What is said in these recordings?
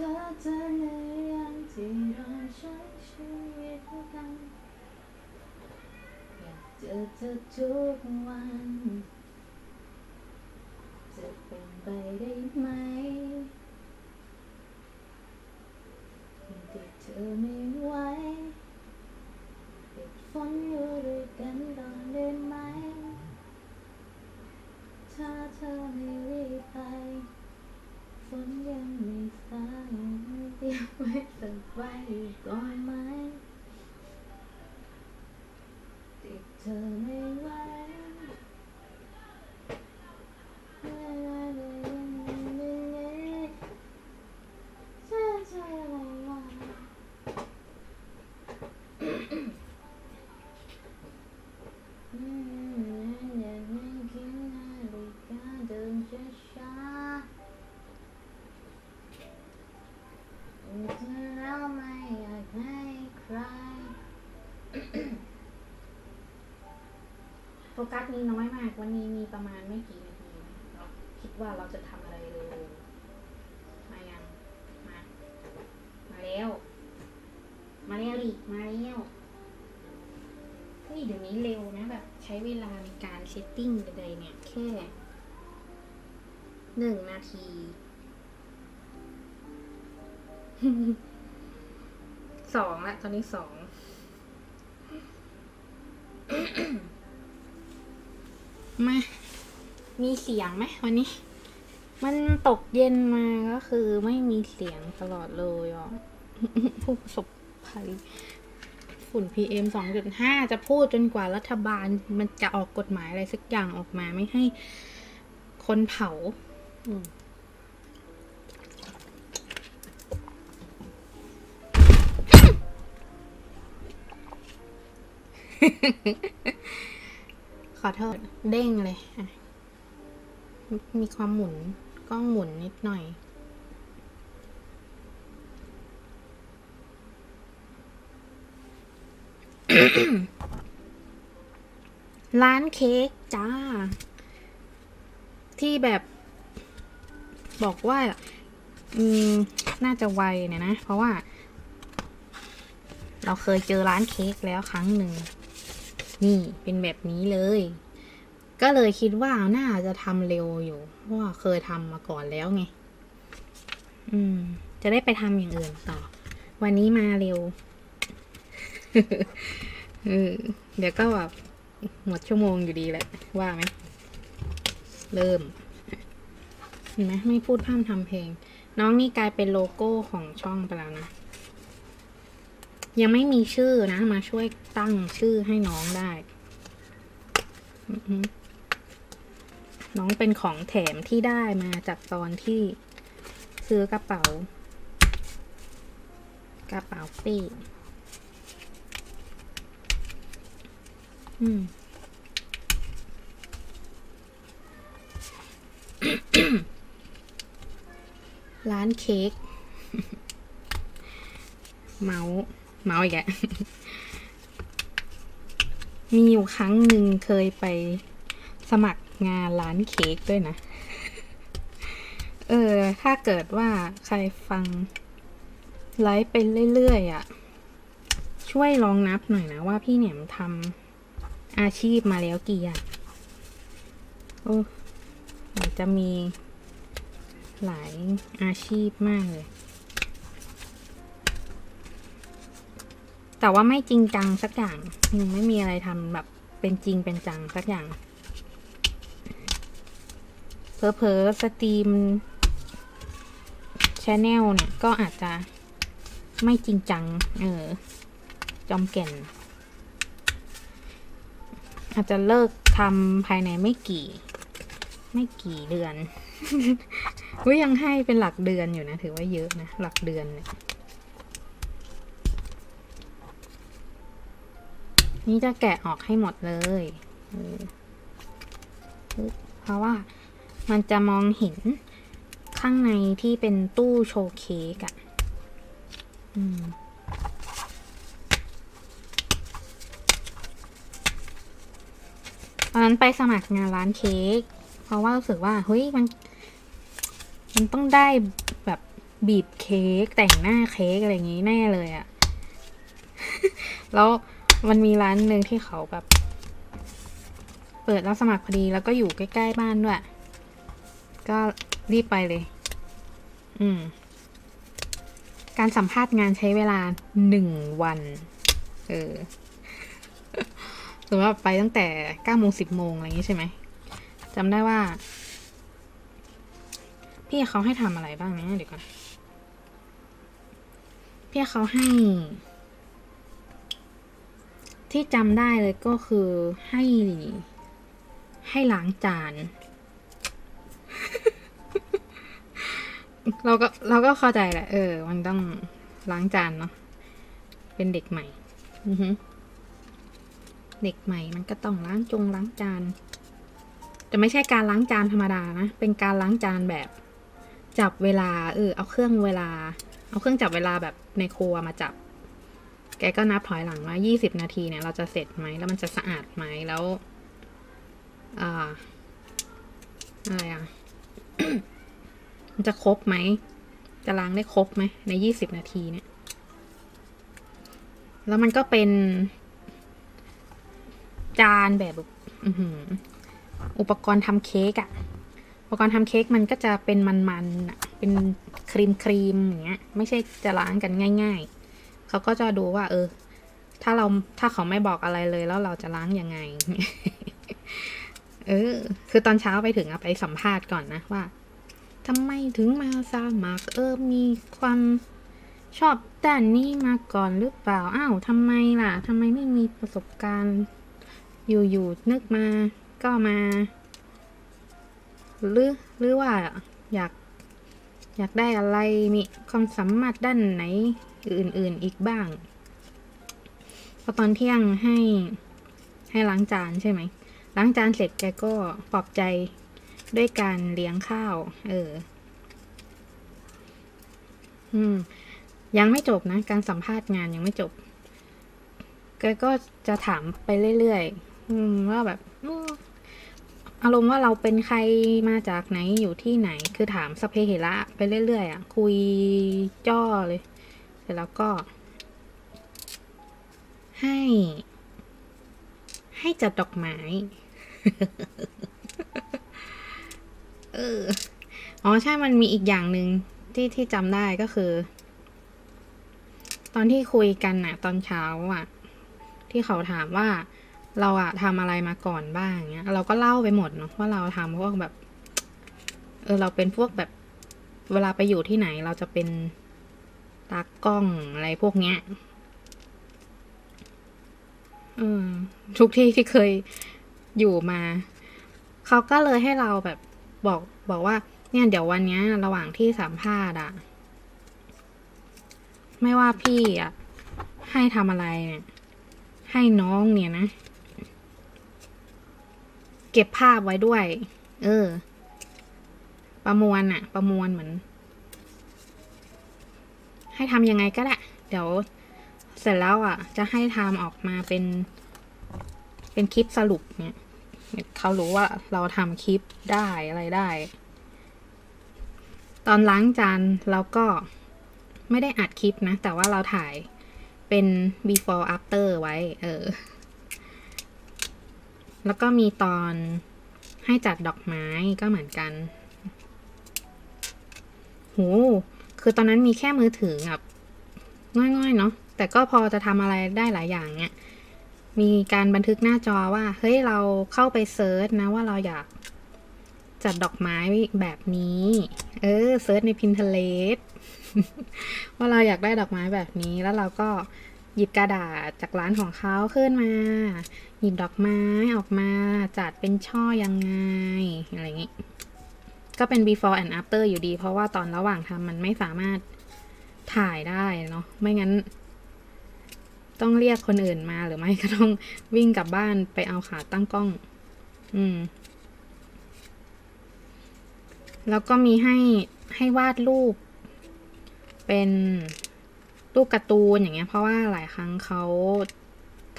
ธอจะในยังที่เราใช้ชีวิตกันอยากเจอเธอทุกวัน จะเป็นไปได้ไหมที่เธอไม่ไหวติดฝนอยู่ด้วยกันตอนได้ไหม ถ้าเธอไม่รีบไป ฝนยังไม่สายเตรียมไว้สักใบก่อนไหมติดเธอไม่ไหว วันนี้มีประมาณไม่กี่นาทีเราคิดว่าเราจะทำอะไรเร็วมายัง มา มาแล้ว มาแล้วดิมาแล้วเฮ้ยเดี๋ยวนี้เร็วนะแบบ ใช้เวลาในการเซตติ้งใดๆเนี่ย แค่หนึ่งนาทีสองละตอนนี้สอง มา มีเสียงไหมวันนี้ มันตกเย็นมาก็คือไม่มีเสียงตลอดเลยอะผู้ประสบภัยฝุ่น PM 2.5 จะพูดจนกว่ารัฐบาลมันจะออกกฎหมายอะไรสักอย่างออกมาไม่ให้คนเผาอืม ขอโทษ เด้งเลยมีความหมุนกล้องหมุนนิดหน่อย ร้านเค้กจ้า ที่แบบ บอกว่าอืมน่าจะไวเนี่ยนะ เพราะว่า เราเคยเจอร้านเค้กแล้วครั้งหนึ่ง นี่เป็นแบบนี้เลย ก็เลยคิดว่าน่าจะทำเร็วอยู่เพราะว่าเคยทำมาก่อนแล้วไง อืม จะได้ไปทำอย่างอื่นต่อ วันนี้มาเร็วเดี๋ยวก็แบบหมดชั่วโมงอยู่ดีแหละ ว่าไหม เริ่ม เห็นไหมไม่พูดพร่ำทำเพลง น้องนี่กลายเป็นโลโก้ของช่องไปแล้วนะ ยังไม่มีชื่อนะ มาช่วยตั้งชื่อให้น้องได้ น้องเป็นของแถมที่ได้มาจากตอนที่ซื้อกระเป๋า กระเป๋าเป้อืมร้านเค้ก เมาส์ เมาส์อีกอะมีอยู่ครั้งหนึ่งเคยไปสมัครงานร้านเค้กด้วยนะ เออ ถ้าเกิดว่าใครฟังไลฟ์ไปเรื่อยๆอะ่ะ ช่วยลองนับหน่อยนะว่าพี่เหนียมทำอาชีพมาแล้วกี่อย่างโอ้จะมีหลายอาชีพมากเลย แต่ว่าไม่จริงจังสักอย่างยังไม่มีอะไรทำแบบเป็นจริงเป็นจังสักอย่าง เพอเพอสตรีมชแนลเนี่ยก็อาจจะไม่จริงจัง เออ จอมแก่น อาจจะเลิกทำภายในไม่กี่ ไม่กี่เดือนวิยังให้เป็นหลักเดือนอยู่นะ ถือว่าเยอะนะ หลักเดือนเนี่ย นี่จะแกะออกให้หมดเลยเพราะว่ามันจะมองเห็นข้างในที่เป็นตู้โชว์เค้กอะอืมตอนนั้นไปสมัครงานร้านเค้ก เพราะว่ารู้สึกว่าเฮ้ยมัน มันต้องได้แบบบีบเค้กแต่งหน้าเค้กอะไรอย่างงี้แน่เลยอะ แล้ว มันมีร้านหนึ่งที่เขาแบบ เปิดรับสมัครพอดีแล้วก็อยู่ใกล้ ๆ บ้านด้วย ก็รีบไปเลย อืม การสัมภาษณ์งานใช้เวลาหนึ่งวัน เออหรือว่าไปตั้งแต่เก้าโมงสิบโมงอะไรอย่างงี้ใช่ไหมจำได้ว่า พี่เขาให้ทำอะไรบ้างนะเดี๋ยวก่อนพี่เขาให้ ที่จำได้เลยก็คือให้ ให้ล้างจาน เราก็เราก็เข้าใจแหละ เออ มันต้องล้างจานเนาะเป็นเด็กใหม่ อือฮึเด็กใหม่มันก็ต้องล้างจงล้างจาน แต่ไม่ใช่การล้างจานธรรมดานะ เป็นการล้างจานแบบ จับเวลา เออ เอาเครื่องเวลา เอาเครื่องจับเวลาแบบในครัวมาจับ แกก็นับถอยหลังว่า 20 นาทีเนี่ย เราจะเสร็จไหม แล้วมันจะสะอาดไหม แล้วอ่าอะไรอะ มันจะครบไหม จะล้างได้ครบไหม ใน 20 นาทีเนี่ย แล้วมันก็เป็น จานแบบอุปกรณ์ทำเค้กอะอุปกรณ์ทำเค้กมันก็จะเป็นมันๆอะเป็นครีมครีมๆอย่างเงี้ย ไม่ใช่จะล้างกันง่าย ๆ เขาก็จะดูว่า เออ ถ้าเราถ้าเขาไม่บอกอะไรเลยแล้วเราจะล้างยังไง เออ คือตอนเช้าไปถึงอะไปสัมภาษณ์ก่อนนะว่าทำไมถึงมาสมัคร เออ มีความชอบด้านนี้มาก่อนหรือเปล่า อ้าวทำไมล่ะทำไมไม่มีประสบการณ์ อยู่ๆนึกมา ก็มา หรือ หรือว่าอยาก อยากได้อะไร มีความสามารถด้านไหน อื่นๆอีกบ้าง พอตอนเที่ยงให้ให้ล้างจานใช่ไหม ล้างจานเสร็จแกก็ปลอบใจด้วยการเลี้ยงข้าว เออ อืม ยังไม่จบนะ การสัมภาษณ์งานยังไม่จบ แกก็จะถามไปเรื่อยๆ อืม ว่าแบบอารมณ์ว่าเราเป็นใครมาจากไหนอยู่ที่ไหน คือถามสเปเหระไปเรื่อยๆอะ คุยจ้อเลย ร็จแล้วก็ ให้ ให้จัดดอกไม้ เออ อ๋อใช่มันมีอีกอย่างหนึ่งที่ที่จำได้ก็คือ ตอนที่คุยกันนะตอนเช้าอะที่เขาถามว่าเราอะทำอะไรมาก่อนบ้างเงี้ย เราก็เล่าไปหมดเนาะว่าเราทำพวกแบบ เออเราเป็นพวกแบบเวลาไปอยู่ที่ไหนเราจะเป็น ตากล้องอะไรพวกเนี้ยเออทุกที่ที่เคยอยู่มา เขาก็เลยให้เราแบบบอกบอกว่า เนี่ยเดี๋ยววันเนี้ยระหว่างที่สัมภาษณ์อะไม่ว่าพี่อะให้ทำอะไรเนี่ยให้น้องเนี่ยนะ เก็บภาพไว้ด้วย เออ ประมวลอะประมวลเหมือน ให้ทำยังไงก็ได้ เดี๋ยวเสร็จแล้วอะ จะให้ทำออกมาเป็น เป็นคลิปสรุปเนี่ยเขารู้ว่าเราทำคลิปได้อะไรได้ ตอนล้างจานเราก็ไม่ได้อัดคลิปนะ แต่ว่าเราถ่ายเป็น before after ไว้ เออ แล้วก็มีตอนให้จัดดอกไม้ก็เหมือนกัน โห คือตอนนั้นมีแค่มือถือแบบง่อยๆเนาะแต่ก็พอจะทำอะไรได้หลายอย่างเนี่ยมีการบันทึกหน้าจอว่า เฮ้ย เราเข้าไปเซิร์ชนะว่าเราอยากจัดดอกไม้แบบนี้ เออเซิร์ชใน Pinterest ว่าเราอยากได้ดอกไม้แบบนี้ แล้วเราก็หยิบกระดาษจากร้านของเขาขึ้นมา หยิบดอกไม้ออกมาจัดเป็นช่อยังไง อะไรอย่างนี้ ก็เป็น before and after อยู่ดี เพราะว่าตอนระหว่างทำมันไม่สามารถถ่ายได้เนาะไม่งั้น ต้องเรียกคนอื่นมาหรือไม่ก็ต้องวิ่งกลับบ้านไปเอาขาตั้งกล้อง อืม แล้วก็มีให้ให้วาดรูป เป็นรูปการ์ตูนอย่างเงี้ย เพราะว่าหลายครั้งเขา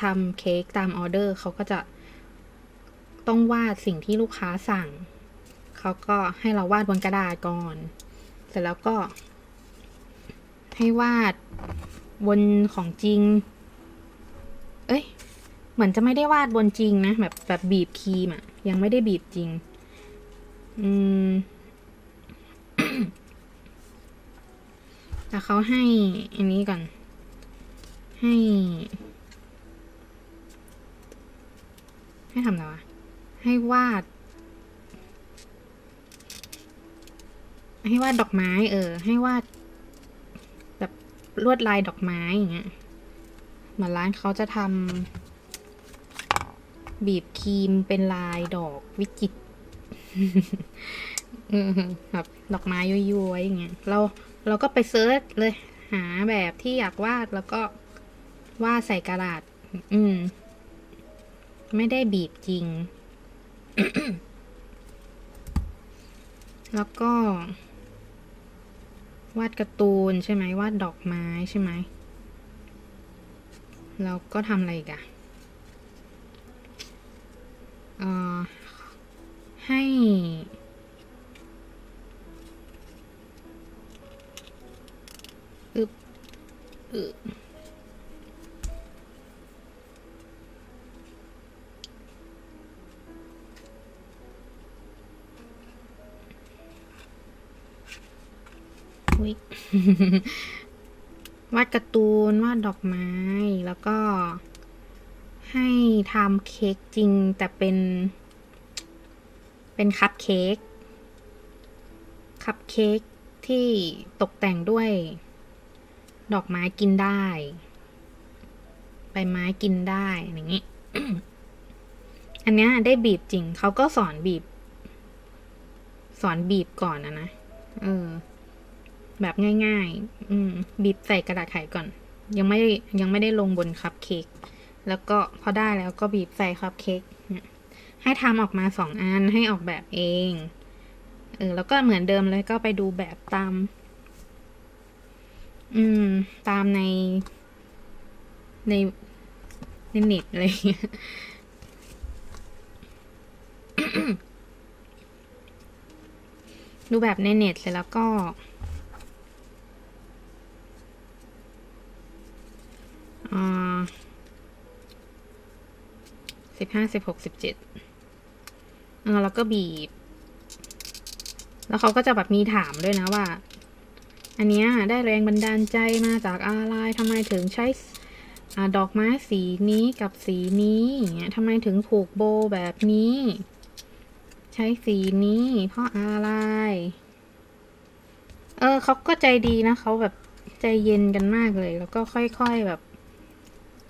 ทำเค้กตามออเดอร์เขาก็จะต้องวาดสิ่งที่ลูกค้าสั่ง เขาก็ให้เราวาดบนกระดาษก่อน เสร็จแล้วก็ ให้วาดบนของจริง เอ้ย เหมือนจะไม่ได้วาดบนจริงนะ แบบแบบบีบครีมอะยังไม่ได้บีบจริง อืมแต่เขาให้อันนี้ก่อน ให้ ให้ทำอะไรวะให้วาด ให้วาดดอกไม้ เออ ให้วาด แบบลวดลายดอกไม้อย่างเงี้ยเหมือนร้านเขาจะทำบีบครีมเป็นลายดอกวิจิตแบบดอกไม้ย้อยๆอย่างเงี้ยเราเราก็ไปเซิร์ชเลย หาแบบที่อยากวาดแล้วก็วาดใส่กระดาษ อืม ไม่ได้บีบจริง แล้วก็ วาดการ์ตูนใช่ไหมวาดดอกไม้ใช่ไหมแล้วก็ทำอะไรกันเอ่อให้ อึบอึุยวาดการ์ตูนวาดดอกไม้แล้วก็ ให้ทำเค้กจริงแต่เป็น เป็นคัพเค้กคัพเค้กที่ตกแต่งด้วย ดอกไม้กินได้ ใบไม้กินได้อย่างนี้อันเนี้ยได้บีบจริงเขาก็สอนบีบ สอนบีบก่อนนะนะ เออ แบบง่าย ๆ อืมบีบใส่กระดาษไขก่อน ยังไม่ยังไม่ได้ลงบนคัพเค้กแล้วก็พอได้แล้วก็บีบใส่คัพเค้กให้ทำออกมาสองอันให้ออกแบบเองเออแล้วก็เหมือนเดิมเลยก็ไปดูแบบตาม อืม ตามในในในเน็ตอะไรเงี้ยดูแบบในเน็ตเสร็จแล้วก็ อ่า สิบห้าสิบหกสิบเจ็ดเออแล้วก็บีบ แล้วเขาก็จะแบบมีถามด้วยนะว่า อันเนี้ยได้แรงบันดาลใจมาจากอะไรทำไมถึงใช้อดอกไม้สีนี้กับสีนี้อย่างเงี้ยทำไมถึงผูกโบแบบนี้ ใช้สีนี้เพราะอะไร เออเขาก็ใจดีนะเขาแบบใจเย็นกันมากเลย แล้วก็ค่อยๆแบบ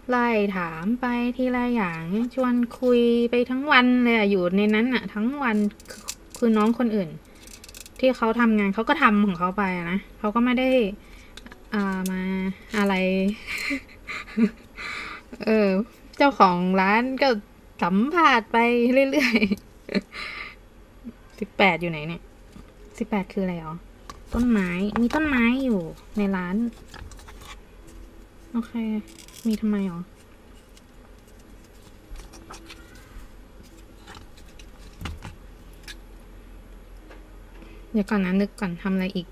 ไล่ถามไปทีละอย่างชวนคุยไปทั้งวันเลยอะอยู่ในนั้นอะทั้งวันคือคือน้องคนอื่น ที่เขาทำงานเขาก็ทำของเขาไปนะเขาก็ไม่ได้อ่ามาอะไร เออ เจ้าของร้านก็สัมภาษณ์ไปเรื่อยๆสิบแปดอยู่ไหนเนี่ยสิบแปดคืออะไรอ๋อต้นไม้มีต้นไม้อยู่ในร้าน โอเค มีทำไมหรอเดี๋ยวก่อนนะนึกก่อนทำอะไรอีก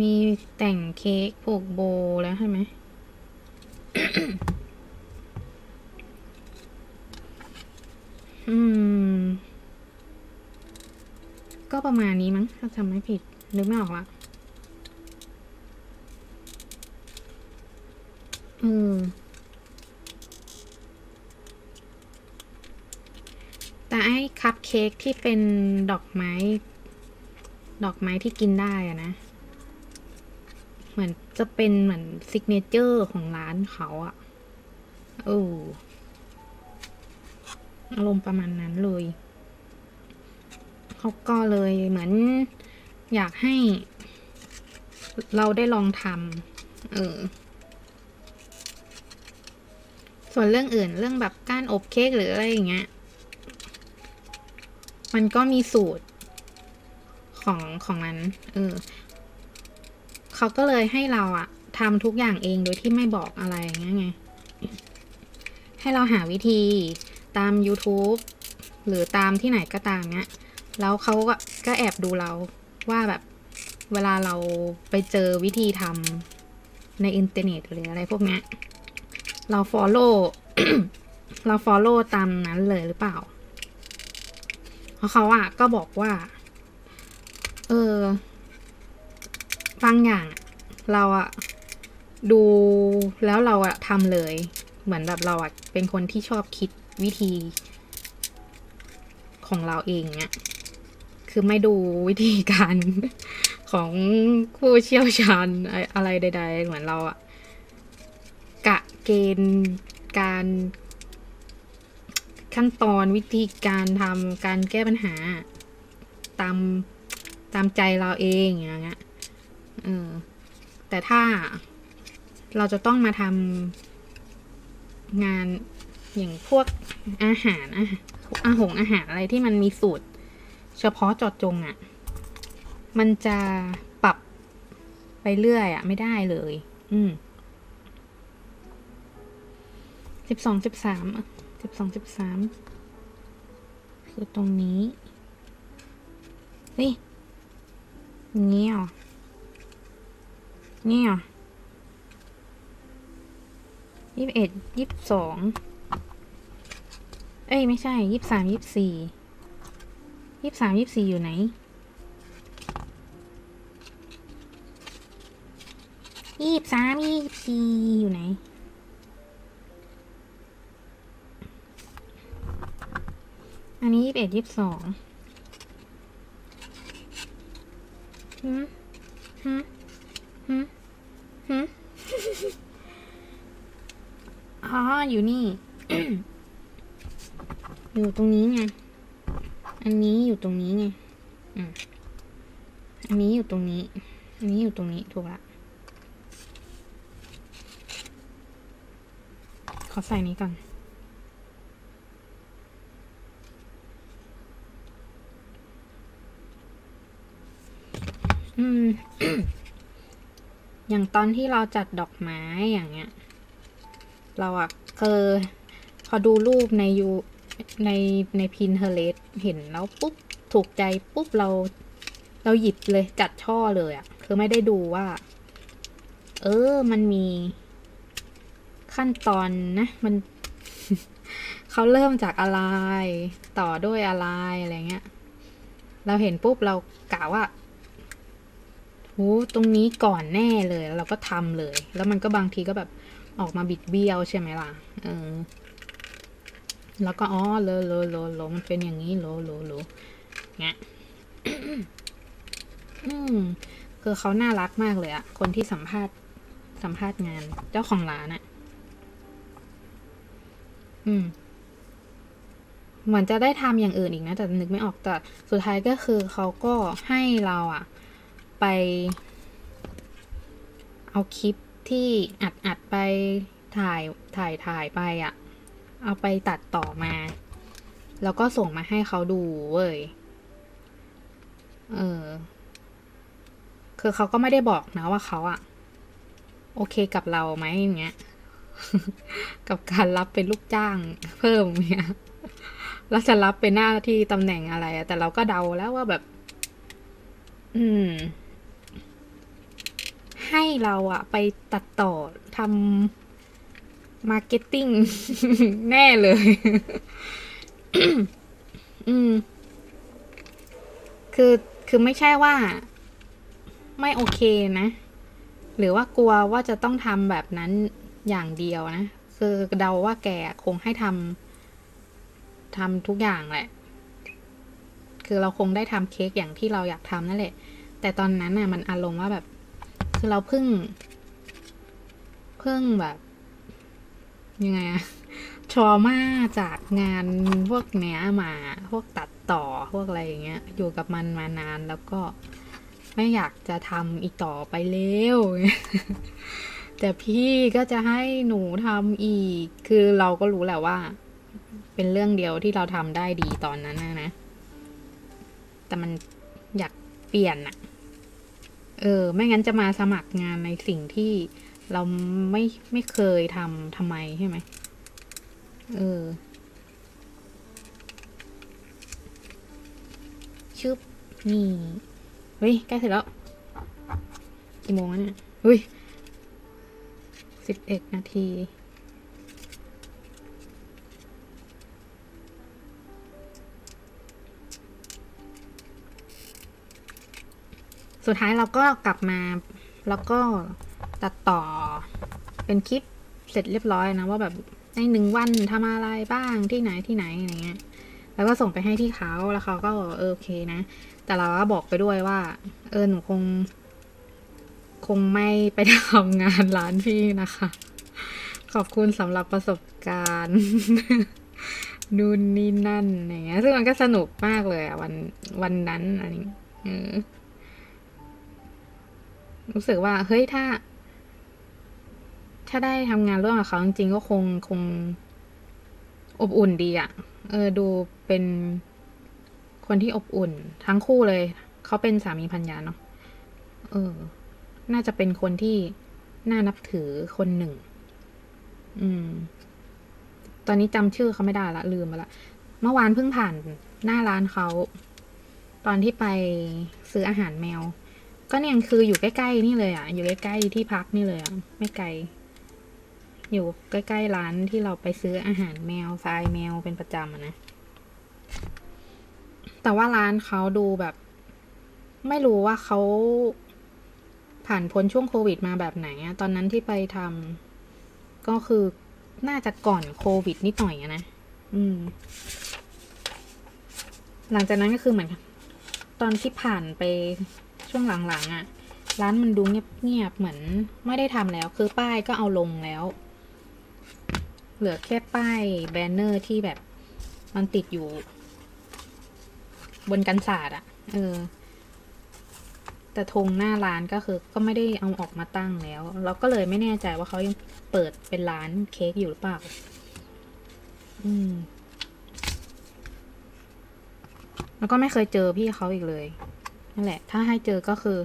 มีแต่งเค้กผูกโบแล้วใช่ไหมอืม ก็ประมาณนี้มั้งถ้าจำไม่ผิด นึกไม่ออกละ ออแต่ไอ้คัพเค้กที่เป็นดอกไม้ ดอกไม้ที่กินได้อะนะ เหมือนจะเป็นเหมือนซิกเนเจอร์ของร้านเขาอะโอ้อารมณ์ประมาณนั้นเลยเขาก็เลยเหมือนอยากให้ เราได้ลองทำเออ ส่วนเรื่องอื่นเรื่องแบบการอบเค้กหรืออะไรอย่างเงี้ย มันก็มีสูตรของของมันเออ เขาก็เลยให้เราอะทำทุกอย่างเองโดยที่ไม่บอกอะไรอย่างเงี้ยไง ให้เราหาวิธีตาม YouTube หรือตามที่ไหนก็ตามเนี้ย แล้วเขาก็ก็แอบดูเราว่าแบบเวลาเราไปเจอวิธีทำในอินเทอร์เน็ตหรืออะไรพวกเนี้ย เรา follow เรา follow ตามนั้นเลยหรือเปล่า เพราะเขาอะก็บอกว่า เออบางอย่างเราอะดูแล้วเราอะทำเลย เหมือนแบบเราอะเป็นคนที่ชอบคิดวิธีของเราเองเนี่ยคือไม่ดูวิธีการของผู้เชี่ยวชาญอะไรใด ๆ เหมือนเราอะ เกณฑ์การขั้นตอนวิธีการทำการแก้ปัญหา ตามตามใจเราเองอย่างเงี้ยเออแต่ถ้าเราจะต้องมาทำงานอย่างพวกอาหารอาหารอาหงอาหารอะไรที่มันมีสูตร เฉพาะเจอดจงอะ่ะ มันจะปรับไปเรื่อยอะ่ะ ไม่ได้เลย อืม สิบสองสิบสามสิบสองสิบสามคือตรงนี้เฮ้ยอย่างงี้เหรอนี่เหรอยี่สิบเอ็ดยี่สิบสองเอ้ย ไม่ใช่ยี่สิบสามยี่สิบสี่ยี่สิบสามยี่สิบสี่อยู่ไหนยี่สิบสามยี่สิบสี่อยู่ไหน อันนี้ยี่สิบเอ็ดยี่สิบสองหืมหืมหืมหืมอ๋ออยู่นี่ อยู่ตรงนี้ไง อันนี้อยู่ตรงนี้ไง อืมอันนี้อยู่ตรงนี้ อันนี้อยู่ตรงนี้ถูกละ ขอใส่นี้ก่อน อืม อย่างตอนที่เราจัดดอกไม้อย่างเงี้ย เราอะเคยพอดูรูปในยูในในพินเทเลสเห็นแล้วปุ๊บ ถูกใจปุ๊บเรา เราหยิบเลยจัดช่อเลยอะคือไม่ได้ดูว่า เออ มันมีขั้นตอนนะ มันเขาเริ่มจากอะไร ต่อด้วยอะไรอะไรเงี้ย เราเห็นปุ๊บเรากะว่า โหตรงนี้ก่อนแน่เลยแล้วเราก็ทำเลย แล้วมันก็บางทีก็แบบออกมาบิดเบี้ยวใช่ไหมล่ะเออแล้วก็อ๋อเลอเลอเลอเลมันเป็นอย่างนี้โลโลโลเงี้ยอืมคือเขาน่ารักมากเลยอะคนที่สัมภาษณ์สัมภาษณ์งานเจ้าของร้านอะอืม เหมือนจะได้ทำอย่างอื่นอีกนะ แต่นึกไม่ออกแต่สุดท้ายก็คือเขาก็ให้เราอะ ไป เอาคลิปที่อัดอัดไปถ่ายถ่ายถ่ายไปอะ่ะ เอาไปตัดต่อมา แล้วก็ส่งมาให้เขาดูเว้ย เออ คือเขาก็ไม่ได้บอกนะว่าเขาอะโอเคกับเราไหมอย่างเงี้ย กับการรับเป็นลูกจ้างเพิ่มเงี้ยแล้วจะรับเป็นหน้าที่ตำแหน่งอะไรแต่เราก็เดาแล้วว่าแบบ อืม ให้เราอะไปตัดต่อทำมาร์เก็ตติ้งแน่เลย อืม คือคือไม่ใช่ว่า ไม่โอเคนะ หรือว่ากลัวว่าจะต้องทำแบบนั้นอย่างเดียวนะ คือเดาว่าแกคงให้ทำทำทุกอย่างแหละ คือเราคงได้ทำเค้กอย่างที่เราอยากทำนั่นแหละ แต่ตอนนั้นน่ะ มันอารมณ์ว่าแบบ คือเราเพิ่ง เพิ่งแบบยังไงอะทรมาจากงานพวกเนี้ยมา พวกตัดต่อพวกอะไรอย่างเงี้ย อยู่กับมันมานานแล้วก็ไม่อยากจะทำอีกต่อไปแล้วแต่พี่ก็จะให้หนูทำอีก คือเราก็รู้แหละว่า เป็นเรื่องเดียวที่เราทำได้ดีตอนนั้นนะนะ แต่มันอยากเปลี่ยนอะ เออ ไม่งั้นจะมาสมัครงานในสิ่งที่เราไม่ไม่เคยทำทำไมใช่ไหมเออชึบนี่เฮ้ยใกล้เสร็จแล้วกี่โมงแล้วเนี่ยอุ้ยสิบเอ็ดนาที สุดท้ายเราก็กลับมาแล้วก็ตัดต่อเป็นคลิปเสร็จเรียบร้อยนะว่าแบบในหนึ่งวันทำอะไรบ้างที่ไหนที่ไหนอะไรเงี้ย แล้วก็ส่งไปให้ที่เขาแล้วเขาก็เออโอเคนะ แต่เราก็บอกไปด้วยว่า เออหนูคง คงไม่ไปทำงานร้านพี่นะคะ ขอบคุณสำหรับประสบการณ์นู่นนี่นั่นอย่างเงี้ย ซึ่งมันก็สนุกมากเลยอะวันวันนั้นอันนี้เออ รู้สึกว่า เฮ้ยถ้า ถ้าได้ทำงานร่วมกับเขาจริงๆก็คงคง อบอุ่นดีอะ่ะ เออ ดูเป็นคนที่อบอุ่น ทั้งคู่เลย เขาเป็นสามีพันยาเนาะเออ น่าจะเป็นคนที่น่านับถือคนหนึ่ง อืม ตอนนี้จำชื่อเขาไม่ได้ละ ลืมไปละ เมื่อวานเพิ่งผ่านหน้าร้านเขา ตอนที่ไปซื้ออาหารแมว ก็เนี่ยคืออยู่ใกล้ๆนี่เลยอะ อยู่ใกล้ๆที่พักนี่เลยอะ ไม่ไกล อยู่ใกล้ๆร้านที่เราไปซื้ออาหารแมวทรายแมวเป็นประจำอะนะ แต่ว่าร้านเขาดูแบบ ไม่รู้ว่าเขาผ่านพ้นช่วงโควิดมาแบบไหนอะตอนนั้นที่ไปทำก็คือน่าจะก่อนโควิดนิดหน่อยอะนะ อืม หลังจากนั้นก็คือเหมือนตอนที่ผ่านไป ช่วงหลังๆอะ่ะ ร้านมันดูเงียบๆเหมือนไม่ได้ทำแล้ว คือป้ายก็เอาลงแล้ว เหลือแค่ป้ายแบนเนอร์ที่แบบมันติดอยู่ บนกันศาสตร์อะ่ะ เออ แต่ธงหน้าร้านก็คือ ก็ไม่ได้เอาออกมาตั้งแล้ว เราก็เลยไม่แน่ใจว่าเขายังเปิดเป็นร้านเค้กอยู่หรือเปล่า อืมแล้วก็ไม่เคยเจอพี่เขาอีกเลย นั่นแหละ ถ้าให้เจอก็คือ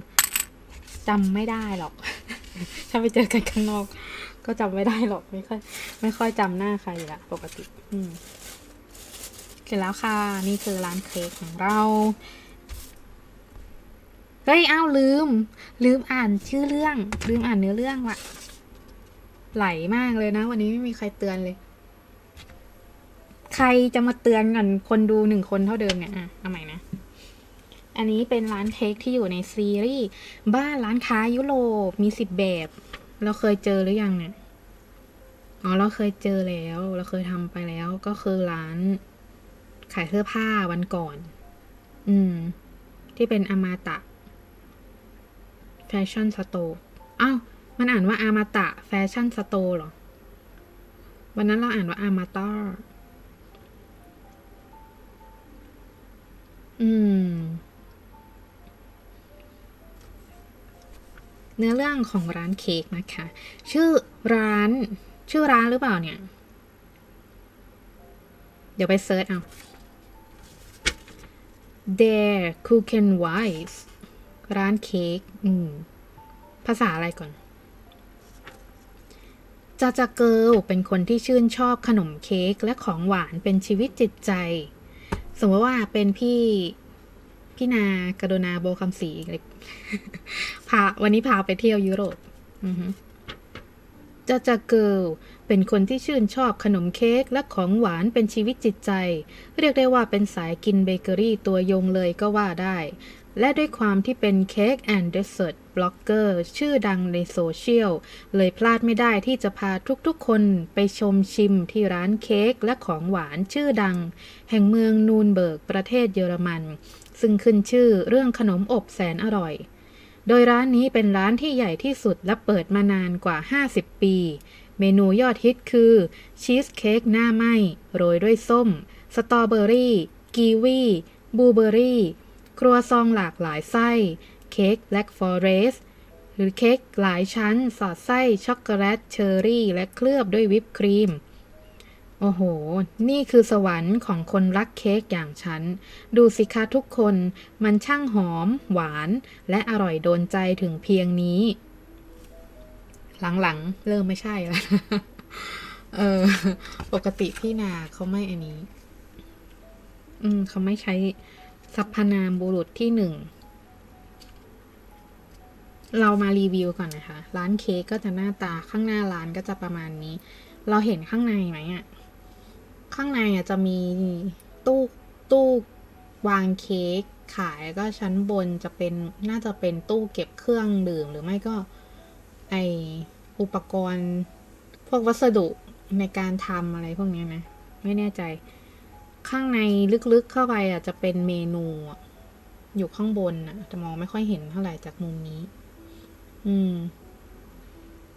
จำไม่ได้หรอก ถ้าไปเจอกันข้างนอก ก็จำไม่ได้หรอก ไม่ค่อย ไม่ค่อยจำหน้าใครอยู่ละปกติ อืมเสร็จแล้วค่ะ นี่คือร้านเค้กของเราเฮ้ยอ้าวลืม ลืมอ่านชื่อเรื่อง ลืมอ่านเนื้อเรื่องว่ะ ไหลมากเลยนะ วันนี้ไม่มีใครเตือนเลย ใครจะมาเตือนกันคนดูหนึ่งคนเท่าเดิมเนี่ยอะเอาใหม่นะ อันนี้เป็นร้านเค้กที่อยู่ในซีรีส์บ้านร้านค้ายุโรปมีสิบแบบ เราเคยเจอหรือยังเนี่ยอ๋อเราเคยเจอแล้ว เราเคยทำไปแล้วก็คือร้านขายเสื้อผ้าวันก่อน อืม ที่เป็นอมาตะแฟชั่นสโตร์อ้าว มันอ่านว่าอามาตะแฟชั่นสโตร์เหรอ วันนั้นเราอ่านว่าอามาตาอืม เนื้อเรื่องของร้านเค้กนะคะ ชื่อร้านชื่อร้านหรือเปล่าเนี่ย เดี๋ยวไปเซิร์ชเอา There Cook and Wise ร้านเค้กอืม ภาษาอะไรก่อนจาจาเกิลเป็นคนที่ชื่นชอบขนมเค้กและของหวานเป็นชีวิตจิตใจ สมมติว่าเป็นพี่ พี่นากรุณาโบคำศรีเล็กพาวันนี้พาไปเที่ยวยุโรปจาจาเกิลเป็นคนที่ชื่นชอบขนมเค้กและของหวานเป็นชีวิตจิตใจ เรียกได้ว่าเป็นสายกินเบเกอรี่ตัวยงเลยก็ว่าได้ และด้วยความที่เป็นเค้กแอนด์เดสเซอร์ตบล็อกเกอร์ชื่อดังในโซเชียล เลยพลาดไม่ได้ที่จะพาทุกๆคนไปชมชิมที่ร้านเค้กและของหวานชื่อดัง แห่งเมืองนูนเบิร์กประเทศเยอรมัน ซึ่งขึ้นชื่อเรื่องขนมอบแสนอร่อย โดยร้านนี้เป็นร้านที่ใหญ่ที่สุดและเปิดมานานกว่า 50 ปี เมนูยอดฮิตคือชีสเค้กหน้าไหม้โรยด้วยส้ม สตรอเบอรี่ กีวีบลูเบอรี่ ครัวซองหลากหลายไส้ เค้กแบล็กฟอเรสต์หรือเค้กหลายชั้น สอดไส้ ช็อกโกแลตเชอร์รี่ และเคลือบด้วยวิปครีม โอ้โห นี่คือสวรรค์ของคนรักเค้กอย่างฉัน ดูสิคะทุกคน มันช่างหอม หวาน และอร่อยโดนใจถึงเพียงนี้ หลังๆ เริ่มไม่ใช่แล้ว เออ ปกติพี่นาเขาไม่อันนี้ อืมเขาไม่ใช้ สรรพนามบุรุษที่หนึ่ง เรามารีวิวก่อนนะคะ ร้านเค้กก็จะหน้าตาข้างหน้าร้านก็จะประมาณนี้ เราเห็นข้างในไหมอะ่ะ ข้างในอะจะมีตู้ตู้วางเค้กขายก็ชั้นบนจะเป็นน่าจะเป็นตู้เก็บเครื่องดื่ม หรือไม่ก็ไออุปกรณ์ พวกวัสดุในการทำอะไรพวกนี้นะ ไม่แน่ใจ ข้างในลึกๆเข้าไปอะจะเป็นเมนูอยู่ข้างบนอะจะมองไม่ค่อยเห็นเท่าไหร่จากมุมนี้ อืม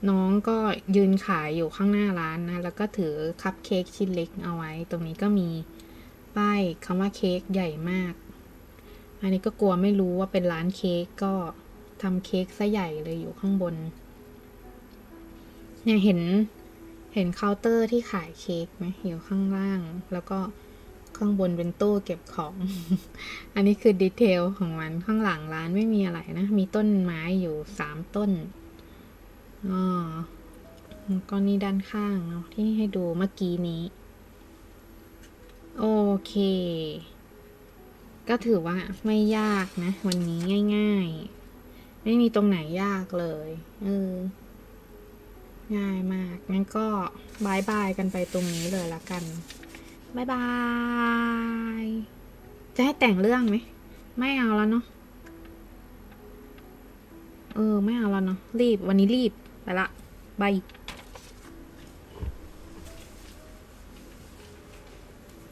น้องก็ยืนขายอยู่ข้างหน้าร้านนะ แล้วก็ถือคัพเค้กชิ้นเล็กเอาไว้ ตรงนี้ก็มีป้ายคำว่าเค้กใหญ่มาก อันนี้ก็กลัวไม่รู้ว่าเป็นร้านเค้กก็ทำเค้กซะใหญ่เลยอยู่ข้างบน เนี่ยเห็นเห็นเคาน์เตอร์ที่ขายเค้กไหมอยู่ข้างล่าง แล้วก็ ข้างบนเป็นตู้เก็บของ อันนี้คือดีเทลของมันข้างหลังร้านไม่มีอะไรนะ มีต้นไม้อยู่สามต้นอ๋อแล้วก็นี่ด้านข้างเนาะที่ให้ดูเมื่อกี้นี้ โอเค ก็ถือว่าไม่ยากนะ วันนี้ง่าย ๆ ไม่มีตรงไหนยากเลยเออง่ายมากงั้นก็บายบายกันไปตรงนี้เลยละกัน บายบาย จะให้แต่งเรื่องไหม ไม่เอาแล้วเนาะ เออ ไม่เอาแล้วเนาะ รีบ วันนี้รีบ ไปละ บาย